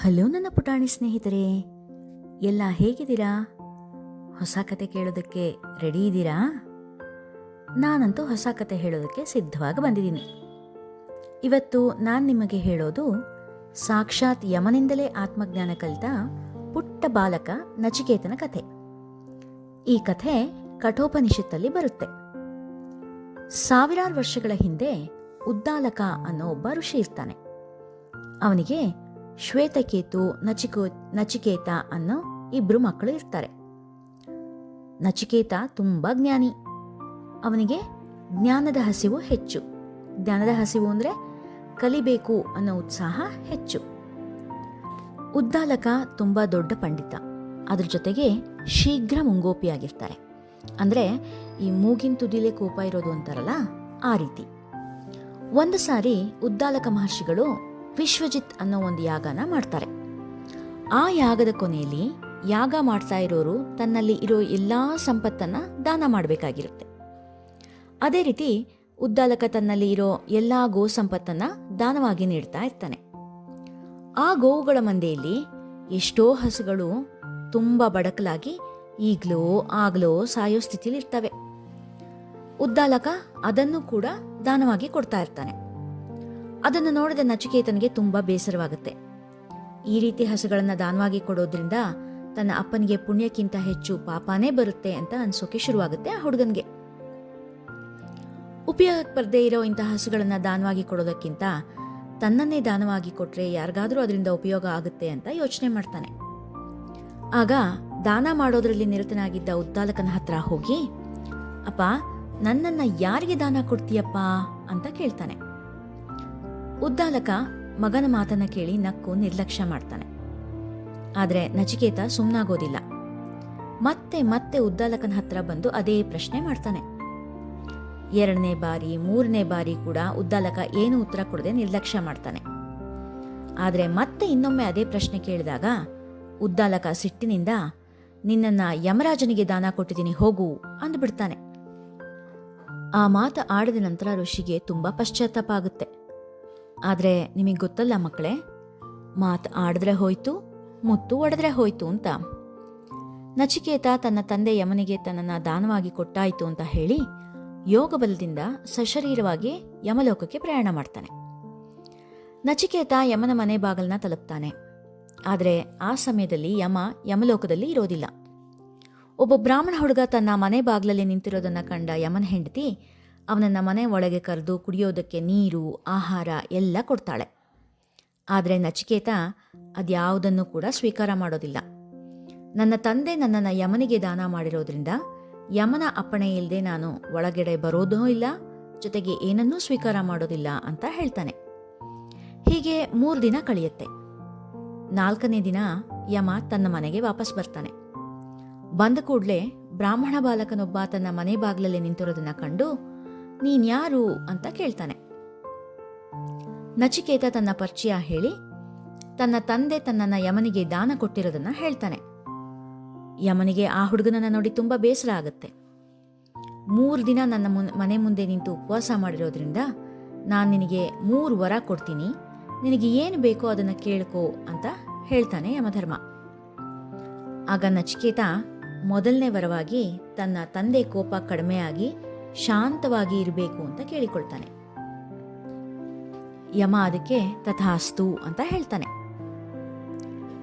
Hello ನನ್ನ ಪುಟಾಣಿ ಸ್ನೇಹಿತರೆ, ಎಲ್ಲ ಹೇಗಿದ್ದೀರಾ? ಹೊಸ ಕತೆ ಕೇಳೋದಕ್ಕೆ ರೆಡಿ ಇದ್ದೀರಾ? ನಾನಂತೂ ಹೊಸ ಕತೆ ಹೇಳೋದಕ್ಕೆ ಸಿದ್ಧವಾಗಿ ಬಂದಿದ್ದೀನಿ. ಇವತ್ತು ನಾನು ನಿಮಗೆ ಹೇಳೋದು ಸಾಕ್ಷಾತ್ ಯಮನಿಂದಲೇ ಆತ್ಮಜ್ಞಾನ ಕಲಿತ ಪುಟ್ಟ ಬಾಲಕ ನಚಿಕೇತನ ಕಥೆ. ಈ ಕಥೆ ಕಠೋಪನಿಷತ್ತಲ್ಲಿ ಬರುತ್ತೆ. ಸಾವಿರಾರು ವರ್ಷಗಳ ಹಿಂದೆ ಉದ್ದಾಲಕ ಅನ್ನೋ ಒಬ್ಬ ಋಷಿ ಇರ್ತಾನೆ. ಅವನಿಗೆ ಶ್ವೇತಕೇತು, ನಚಿಕೋ, ನಚಿಕೇತ ಅನ್ನೋ ಇಬ್ಬರು ಮಕ್ಕಳು ಇರ್ತಾರೆ. ನಚಿಕೇತ ತುಂಬ ಜ್ಞಾನಿ. ಅವನಿಗೆ ಜ್ಞಾನದ ಹಸಿವು ಹೆಚ್ಚು. ಜ್ಞಾನದ ಹಸಿವು ಅಂದರೆ ಕಲಿಬೇಕು ಅನ್ನೋ ಉತ್ಸಾಹ ಹೆಚ್ಚು. ಉದ್ದಾಲಕ ತುಂಬ ದೊಡ್ಡ ಪಂಡಿತ. ಅದ್ರ ಜೊತೆಗೆ ಶೀಘ್ರ ಮುಂಗೋಪಿಯಾಗಿರ್ತಾರೆ. ಅಂದರೆ ಈ ಮೂಗಿನ ತುದಿಲೇ ಕೋಪ ಇರೋದು ಅಂತಾರಲ್ಲ, ಆ ರೀತಿ. ಒಂದು ಸಾರಿ ಉದ್ದಾಲಕ ಮಹರ್ಷಿಗಳು ವಿಶ್ವಜಿತ್ ಅನ್ನೋ ಒಂದು ಯಾಗನ ಮಾಡ್ತಾರೆ. ಆ ಯಾಗದ ಕೊನೆಯಲ್ಲಿ ಯಾಗ ಮಾಡ್ತಾ ಇರೋರು ತನ್ನಲ್ಲಿ ಇರೋ ಎಲ್ಲ ಸಂಪತ್ತನ್ನ ದಾನ ಮಾಡಬೇಕಾಗಿರುತ್ತೆ. ಅದೇ ರೀತಿ ಉದ್ದಾಲಕ ತನ್ನಲ್ಲಿ ಇರೋ ಎಲ್ಲ ಗೋ ಸಂಪತ್ತನ್ನ ದಾನವಾಗಿ ನೀಡ್ತಾ ಇರ್ತಾನೆ. ಆ ಗೋವುಗಳ ಮಂದೆಯಲ್ಲಿ ಎಷ್ಟೋ ಹಸುಗಳು ತುಂಬ ಬಡಕಲಾಗಿ ಈಗ್ಲೋ ಆಗ್ಲೋ ಸಾಯೋ ಸ್ಥಿತಿಲಿರ್ತವೆ ಉದ್ದಾಲಕ ಅದನ್ನು ಕೂಡ ದಾನವಾಗಿ ಕೊಡ್ತಾ ಇರ್ತಾನೆ. ಅದನ್ನು ನೋಡಿದ ನಚಿಕೇತನಿಗೆ ತುಂಬಾ ಬೇಸರವಾಗುತ್ತೆ. ಈ ರೀತಿ ಹಸುಗಳನ್ನು ದಾನವಾಗಿ ಕೊಡೋದ್ರಿಂದ ತನ್ನ ಅಪ್ಪನಿಗೆ ಪುಣ್ಯಕ್ಕಿಂತ ಹೆಚ್ಚು ಪಾಪಾನೇ ಬರುತ್ತೆ ಅಂತ ಅನ್ಸೋಕೆ ಶುರುವಾಗುತ್ತೆ ಆ ಹುಡುಗನ್ಗೆ. ಉಪಯೋಗಕ್ಕೆ ಬರದೇ ಇರೋ ಇಂತಹ ಹಸುಗಳನ್ನ ದಾನವಾಗಿ ಕೊಡೋದಕ್ಕಿಂತ ತನ್ನನ್ನೇ ದಾನವಾಗಿ ಕೊಟ್ರೆ ಯಾರಿಗಾದ್ರೂ ಅದರಿಂದ ಉಪಯೋಗ ಆಗುತ್ತೆ ಅಂತ ಯೋಚನೆ ಮಾಡ್ತಾನೆ. ಆಗ ದಾನ ಮಾಡೋದ್ರಲ್ಲಿ ನಿರತನಾಗಿದ್ದ ಉದ್ದಾಲಕನ ಹತ್ರ ಹೋಗಿ, ಅಪ್ಪ, ನನ್ನನ್ನ ಯಾರಿಗೆ ದಾನ ಕೊಡ್ತೀಯಪ್ಪ? ಅಂತ ಕೇಳ್ತಾನೆ. ಉದ್ದಾಲಕ ಮಗನ ಮಾತನ್ನ ಕೇಳಿ ನಕ್ಕು ನಿರ್ಲಕ್ಷ್ಯ ಮಾಡ್ತಾನೆ. ಆದರೆ ನಚಿಕೇತ ಸುಮ್ನಾಗೋದಿಲ್ಲ. ಮತ್ತೆ ಮತ್ತೆ ಉದ್ದಾಲಕನ ಹತ್ರ ಬಂದು ಅದೇ ಪ್ರಶ್ನೆ ಮಾಡ್ತಾನೆ. ಎರಡನೇ ಬಾರಿ, ಮೂರನೇ ಬಾರಿ ಕೂಡ ಉದ್ದಾಲಕ ಏನು ಉತ್ತರ ಕೊಡದೆ ನಿರ್ಲಕ್ಷ್ಯ ಮಾಡ್ತಾನೆ. ಆದರೆ ಮತ್ತೆ ಇನ್ನೊಮ್ಮೆ ಅದೇ ಪ್ರಶ್ನೆ ಕೇಳಿದಾಗ, ಉದ್ದಾಲಕ ಸಿಟ್ಟಿನಿಂದ, ನಿನ್ನನ್ನ ಯಮರಾಜನಿಗೆ ದಾನ ಕೊಟ್ಟಿದ್ದೀನಿ, ಹೋಗು ಅಂದ್ಬಿಡ್ತಾನೆ. ಆ ಮಾತು ಆಡಿದ ನಂತರ ಋಷಿಗೆ ತುಂಬಾ ಪಶ್ಚಾತ್ತಾಪ ಆಗುತ್ತೆ. ಆದ್ರೆ ನಿಮಗೆ ಗೊತ್ತಲ್ಲ ಮಕ್ಕಳೇ, ಮಾತು ಆಡಿದ್ರೆ ಹೋಯ್ತು, ಮುತ್ತು ಒಡೆದ್ರೆ ಹೋಯ್ತು ಅಂತ. ನಚಿಕೇತ ತನ್ನ ತಂದೆ ಯಮನಿಗೆ ತನ್ನನ್ನು ದಾನವಾಗಿ ಕೊಟ್ಟಾಯಿತು ಅಂತ ಹೇಳಿ ಯೋಗ ಬಲದಿಂದ ಸಶರೀರವಾಗಿ ಯಮಲೋಕಕ್ಕೆ ಪ್ರಯಾಣ ಮಾಡ್ತಾನೆ. ನಚಿಕೇತ ಯಮನ ಮನೆ ಬಾಗಲನ್ನ ತಲುಪ್ತಾನೆ. ಆದರೆ ಆ ಸಮಯದಲ್ಲಿ ಯಮ ಯಮಲೋಕದಲ್ಲಿ ಇರೋದಿಲ್ಲ. ಒಬ್ಬ ಬ್ರಾಹ್ಮಣ ಹುಡುಗ ತನ್ನ ಮನೆ ಬಾಗಿಲಲ್ಲಿ ನಿಂತಿರೋದನ್ನು ಕಂಡ ಯಮನ ಹೆಂಡತಿ ಅವನನ್ನ ಮನೆ ಒಳಗೆ ಕರೆದು ಕುಡಿಯೋದಕ್ಕೆ ನೀರು, ಆಹಾರ ಎಲ್ಲ ಕೊಡ್ತಾಳೆ. ಆದರೆ ನಚಿಕೇತ ಅದ್ಯಾವುದನ್ನು ಕೂಡ ಸ್ವೀಕಾರ ಮಾಡೋದಿಲ್ಲ. ನನ್ನ ತಂದೆ ನನ್ನನ್ನು ಯಮನಿಗೆ ದಾನ ಮಾಡಿರೋದ್ರಿಂದ ಯಮನ ಅಪ್ಪಣೆ ಇಲ್ಲದೆ ನಾನು ಒಳಗಡೆ ಬರೋದೂ ಇಲ್ಲ, ಜೊತೆಗೆ ಏನನ್ನೂ ಸ್ವೀಕಾರ ಮಾಡೋದಿಲ್ಲ ಅಂತ ಹೇಳ್ತಾನೆ. ಹೀಗೆ ಮೂರು ದಿನ ಕಳೆಯುತ್ತೆ. ನಾಲ್ಕನೇ ದಿನ ಯಮ ತನ್ನ ಮನೆಗೆ ವಾಪಸ್ ಬರ್ತಾನೆ. ಬಂದ ಕೂಡಲೇ ಬ್ರಾಹ್ಮಣ ಬಾಲಕನೊಬ್ಬ ತನ್ನ ಮನೆ ಬಾಗಿಲಲ್ಲಿ ನಿಂತಿರೋದನ್ನ ಕಂಡು ನೀನ್ಯಾರು ಅಂತ ಕೇಳ್ತಾನೆ. ನಚಿಕೇತ ತನ್ನ ಪರಿಚಯ ಹೇಳಿ, ತನ್ನ ತಂದೆ ತನ್ನನ್ನ ಯಮನಿಗೆ ದಾನ ಕೊಟ್ಟಿರೋದನ್ನ ಹೇಳ್ತಾನೆ. ಯಮನಿಗೆ ಆ ಹುಡುಗನನ್ನ ನೋಡಿ ತುಂಬಾ ಬೇಸರ ಆಗುತ್ತೆ. ಮೂರು ದಿನ ನನ್ನ ಮುನ್- ಮನೆ ಮುಂದೆ ನಿಂತು ಉಪವಾಸ ಮಾಡಿರೋದ್ರಿಂದ ನಾನು ನಿನಗೆ ಮೂರು ವರ ಕೊಡ್ತೀನಿ, ನಿನಗೆ ಏನು ಬೇಕೋ ಅದನ್ನ ಕೇಳ್ಕೋ ಅಂತ ಹೇಳ್ತಾನೆ ಯಮಧರ್ಮ. ಆಗ ನಚಿಕೇತ ಮೊದಲನೇ ವರವಾಗಿ ತನ್ನ ತಂದೆ ಕೋಪ ಕಡಿಮೆಯಾಗಿ ಶಾಂತವಾಗಿ ಇರಬೇಕು ಅಂತ ಕೇಳಿಕೊಳ್ತಾನೆ. ಯಮ ಅದಕ್ಕೆ ತಥಾಸ್ತು ಅಂತ ಹೇಳ್ತಾನೆ.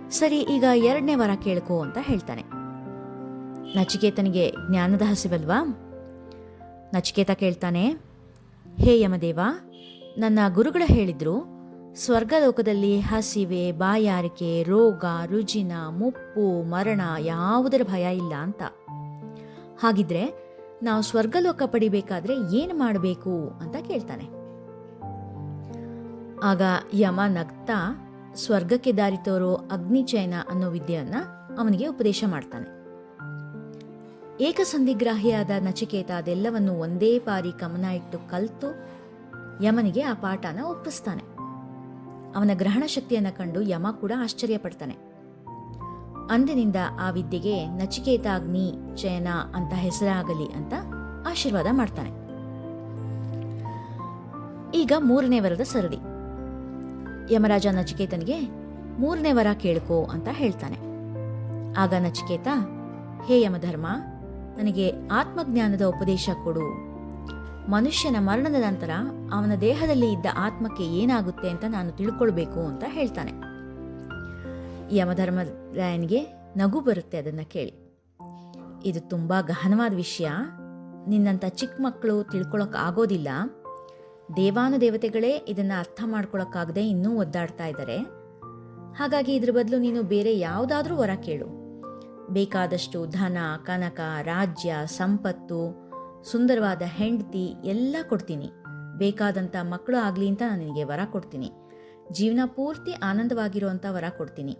ಸರಿ, ಈಗ ಎರಡನೇ ವರ ಕೇಳ್ಕೋ ಅಂತ ಹೇಳ್ತಾನೆ. ನಚಿಕೇತನಿಗೆ ಜ್ಞಾನದ ಹಸಿವಲ್ವಾ? ನಚಿಕೇತ ಕೇಳ್ತಾನೆ, ಹೇ ಯಮದೇವ, ನನ್ನ ಗುರುಗಳು ಹೇಳಿದ್ರು, ಸ್ವರ್ಗಲೋಕದಲ್ಲಿ ಹಸಿವೆ, ಬಾಯಾರಿಕೆ, ರೋಗ, ರುಜಿನ, ಮುಪ್ಪು, ಮರಣ ಯಾವುದರ ಭಯ ಇಲ್ಲ ಅಂತ. ಹಾಗಿದ್ರೆ ನಾವು ಸ್ವರ್ಗಲೋಕ ಪಡಿಬೇಕಾದ್ರೆ ಏನು ಮಾಡಬೇಕು ಅಂತ ಕೇಳ್ತಾನೆ. ಆಗ ಯಮ ನಗ್ತಾ ಸ್ವರ್ಗಕ್ಕೆ ದಾರಿ ತೋರೋ ಅಗ್ನಿಚಯನ ಅನ್ನೋ ವಿದ್ಯೆಯನ್ನ ಅವನಿಗೆ ಉಪದೇಶ ಮಾಡ್ತಾನೆ. ಏಕಸಂಧಿಗ್ರಾಹಿಯಾದ ನಚಿಕೇತ ಅದೆಲ್ಲವನ್ನು ಒಂದೇ ಬಾರಿ ಗಮನ ಇಟ್ಟು ಕಲ್ತು ಯಮನಿಗೆ ಆ ಪಾಠನ ಒಪ್ಪಿಸ್ತಾನೆ. ಅವನ ಗ್ರಹಣ ಶಕ್ತಿಯನ್ನ ಕಂಡು ಯಮ ಕೂಡ ಆಶ್ಚರ್ಯ ಪಡ್ತಾನೆ ಅಂದಿನಿಂದ ಆ ವಿದ್ಯೆಗೆ ನಚಿಕೇತಾಗ್ನಿ ಚಯನ ಅಂತ ಹೆಸರಾಗಲಿ ಅಂತ ಆಶೀರ್ವಾದ ಮಾಡ್ತಾನೆ. ಈಗ ಮೂರನೇ ವರದ ಸರದಿ. ಯಮರಾಜ ನಚಿಕೇತನಿಗೆ ಮೂರನೇ ವರ ಕೇಳ್ಕೋ ಅಂತ ಹೇಳ್ತಾನೆ. ಆಗ ನಚಿಕೇತ, ಹೇ ಯಮಧರ್ಮ, ನನಗೆ ಆತ್ಮಜ್ಞಾನದ ಉಪದೇಶ ಕೊಡು. ಮನುಷ್ಯನ ಮರಣದ ನಂತರ ಅವನ ದೇಹದಲ್ಲಿ ಇದ್ದ ಆತ್ಮಕ್ಕೆ ಏನಾಗುತ್ತೆ ಅಂತ ನಾನು ತಿಳ್ಕೊಳ್ಬೇಕು, ಅಂತ ಹೇಳ್ತಾನೆ. ಯಮಧರ್ಮರಾಯನಿಗೆ ನಗು ಬರುತ್ತೆ ಅದನ್ನು ಕೇಳಿ. ಇದು ತುಂಬ ಗಹನವಾದ ವಿಷಯ. ನಿನ್ನಂಥ ಚಿಕ್ಕ ಮಕ್ಕಳು ತಿಳ್ಕೊಳಕ್ ಆಗೋದಿಲ್ಲ. ದೇವಾನುದೇವತೆಗಳೇ ಇದನ್ನು ಅರ್ಥ ಮಾಡ್ಕೊಳಕ್ಕಾಗದೆ ಇನ್ನೂ ಒದ್ದಾಡ್ತಾ ಇದ್ದಾರೆ. ಹಾಗಾಗಿ ಇದ್ರ ಬದಲು ನೀನು ಬೇರೆ ಯಾವುದಾದ್ರೂ ವರ ಕೇಳು. ಬೇಕಾದಷ್ಟು ಧನ, ಕನಕ, ರಾಜ್ಯ, ಸಂಪತ್ತು, ಸುಂದರವಾದ ಹೆಂಡತಿ ಎಲ್ಲ ಕೊಡ್ತೀನಿ. ಬೇಕಾದಂಥ ಮಕ್ಕಳು ಆಗಲಿ ಅಂತ ನಾನು ನಿನಗೆ ವರ ಕೊಡ್ತೀನಿ. ಜೀವನ ಪೂರ್ತಿ ಆನಂದವಾಗಿರುವಂಥ ವರ ಕೊಡ್ತೀನಿ.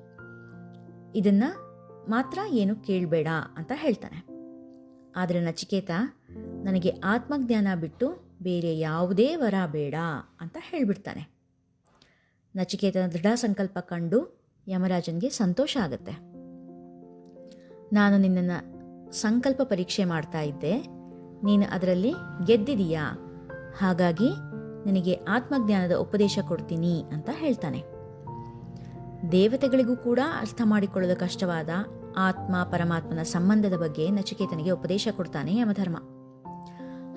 ಇದನ್ನು ಮಾತ್ರ ಏನು ಕೇಳಬೇಡ ಅಂತ ಹೇಳ್ತಾನೆ. ಆದರೆ ನಚಿಕೇತ, ನನಗೆ ಆತ್ಮಜ್ಞಾನ ಬಿಟ್ಟು ಬೇರೆ ಯಾವುದೇ ವರ ಬೇಡ ಅಂತ ಹೇಳಿಬಿಡ್ತಾನೆ. ನಚಿಕೇತನ ದೃಢ ಸಂಕಲ್ಪ ಕಂಡು ಯಮರಾಜನ್ಗೆ ಸಂತೋಷ ಆಗುತ್ತೆ. ನಾನು ನಿನ್ನನ್ನು ಸಂಕಲ್ಪ ಪರೀಕ್ಷೆ ಮಾಡ್ತಾ ಇದ್ದೆ. ನೀನು ಅದರಲ್ಲಿ ಗೆದ್ದಿದೀಯಾ? ಹಾಗಾಗಿ ನಿನಗೆ ಆತ್ಮಜ್ಞಾನದ ಉಪದೇಶ ಕೊಡ್ತೀನಿ ಅಂತ ಹೇಳ್ತಾನೆ. ದೇವತೆಗಳಿಗೂ ಕೂಡ ಅರ್ಥ ಮಾಡಿಕೊಳ್ಳಲು ಕಷ್ಟವಾದ ಆತ್ಮ ಪರಮಾತ್ಮನ ಸಂಬಂಧದ ಬಗ್ಗೆ ನಚಿಕೇತನಿಗೆ ಉಪದೇಶ ಕೊಡ್ತಾನೆ ಯಮಧರ್ಮ.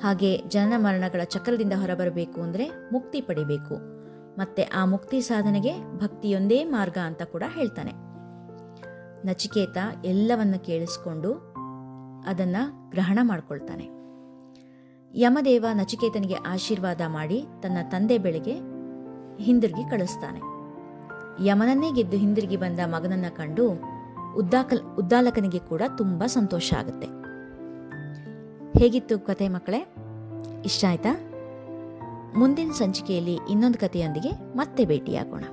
ಹಾಗೆ ಜನನ ಮರಣಗಳ ಚಕ್ರದಿಂದ ಹೊರಬರಬೇಕು ಅಂದರೆ ಮುಕ್ತಿ ಪಡಿಬೇಕು. ಮತ್ತೆ ಆ ಮುಕ್ತಿ ಸಾಧನೆಗೆ ಭಕ್ತಿಯೊಂದೇ ಮಾರ್ಗ ಅಂತ ಕೂಡ ಹೇಳ್ತಾನೆ. ನಚಿಕೇತ ಎಲ್ಲವನ್ನ ಕೇಳಿಸ್ಕೊಂಡು ಅದನ್ನು ಗ್ರಹಣ ಮಾಡ್ಕೊಳ್ತಾನೆ. ಯಮದೇವ ನಚಿಕೇತನಿಗೆ ಆಶೀರ್ವಾದ ಮಾಡಿ ತನ್ನ ತಂದೆ ಬೆಳೆಗೆ ಹಿಂದಿರುಗಿ ಕಳಿಸ್ತಾನೆ. ಯಮನನ್ನೇ ಗೆದ್ದು ಹಿಂದಿರುಗಿ ಬಂದ ಮಗನನ್ನ ಕಂಡು ಉದ್ದಾಕಲ್, ಉದ್ದಾಲಕನಿಗೆ ಕೂಡ ತುಂಬ ಸಂತೋಷ ಆಗುತ್ತೆ. ಹೇಗಿತ್ತು ಕತೆ ಮಕ್ಕಳೇ? ಇಷ್ಟ ಆಯ್ತಾ ಮುಂದಿನ ಸಂಚಿಕೆಯಲ್ಲಿ ಇನ್ನೊಂದು ಕಥೆಯೊಂದಿಗೆ ಮತ್ತೆ ಭೇಟಿಯಾಗೋಣ.